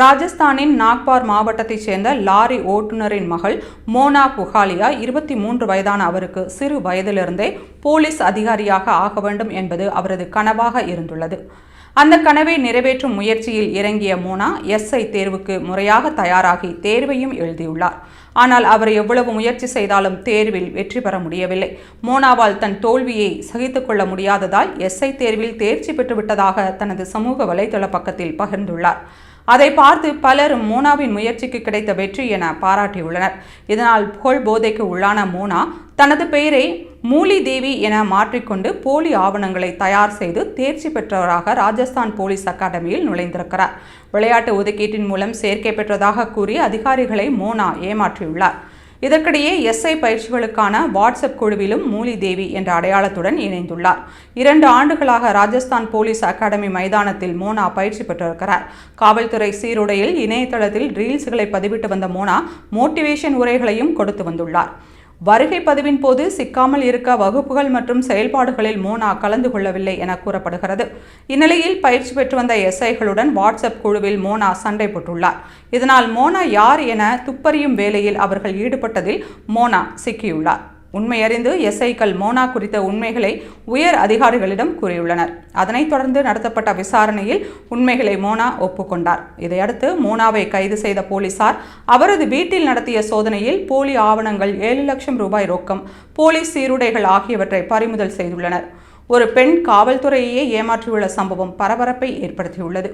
ராஜஸ்தானின் நாக்பார் மாவட்டத்தைச் சேர்ந்த லாரி ஓட்டுநரின் மகள் மோனா புகாலியா இருபத்தி மூன்று வயதான அவருக்கு சிறு வயதிலிருந்தே போலீஸ் அதிகாரியாக ஆக வேண்டும் என்பது அவரது கனவாக இருந்துள்ளது. அந்த கனவை நிறைவேற்றும் முயற்சியில் இறங்கிய மோனா எஸ்ஐ தேர்வுக்கு முறையாக தயாராகி தேர்வையும் எழுதியுள்ளார். ஆனால் அவர் எவ்வளவு முயற்சி செய்தாலும் தேர்வில் வெற்றி பெற முடியவில்லை. மோனாவால் தன் தோல்வியை சகித்துக் கொள்ள முடியாததால் எஸ்ஐ தேர்வில் தேர்ச்சி பெற்றுவிட்டதாக தனது சமூக வலைதள பக்கத்தில் பகிர்ந்துள்ளார். அதை பார்த்து பலரும் மோனாவின் முயற்சிக்கு கிடைத்த வெற்றி என பாராட்டியுள்ளனர். இதனால் புகழ் போதைக்கு உள்ளான மோனா தனது பெயரை மூலி தேவி என மாற்றிக்கொண்டு போலி ஆவணங்களை தயார் செய்து தேர்ச்சி பெற்றவராக ராஜஸ்தான் போலீஸ் அகாடமியில் நுழைந்திருக்கிறார். விளையாட்டு ஒதுக்கீட்டின் மூலம் சேர்க்கை பெற்றதாக கூறி அதிகாரிகளை மோனா ஏமாற்றியுள்ளார். இதற்கிடையே எஸ்ஐ பயிற்சிகளுக்கான வாட்ஸ்அப் குழுவிலும் மூலி தேவி என்ற அடையாளத்துடன் இணைந்துள்ளார். இரண்டு ஆண்டுகளாக ராஜஸ்தான் போலீஸ் அகாடமி மைதானத்தில் மோனா பயிற்சி பெற்றிருக்கிறார். காவல்துறை சீருடையில் இணையதளத்தில் ரீல்ஸ்களை பதிவிட்டு வந்த மோனா மோட்டிவேஷன் உரைகளையும் கொடுத்து வந்துள்ளார். வருகை பதிவின் போது சிக்காமல் இருக்க வகுப்புகள் மற்றும் செயல்பாடுகளில் மோனா கலந்து கொள்ளவில்லை என கூறப்படுகிறது. இந்நிலையில் பயிற்சி பெற்று வந்த எஸ்ஐகளுடன் வாட்ஸ்அப் குழுவில் மோனா சண்டை போட்டுள்ளார். இதனால் மோனா யார் என துப்பறியும் வேலையில் அவர்கள் ஈடுபட்டதில் மோனா சிக்கியுள்ளார். உண்மையறிந்து எஸ்ஐக்கள் மோனா குறித்த உண்மைகளை உயர் அதிகாரிகளிடம் கூறியுள்ளனர். அதனைத் தொடர்ந்து நடத்தப்பட்ட விசாரணையில் உண்மைகளை மோனா ஒப்புக்கொண்டார். இதையடுத்து மோனாவை கைது செய்த போலீசார் அவரது வீட்டில் நடத்திய சோதனையில் போலி ஆவணங்கள் ஏழு லட்சம் ரூபாய் ரொக்கம் போலீஸ் சீருடைகள் ஆகியவற்றை பறிமுதல் செய்துள்ளனர். ஒரு பெண் காவல்துறையையே ஏமாற்றியுள்ள சம்பவம் பரபரப்பை ஏற்படுத்தியுள்ளது.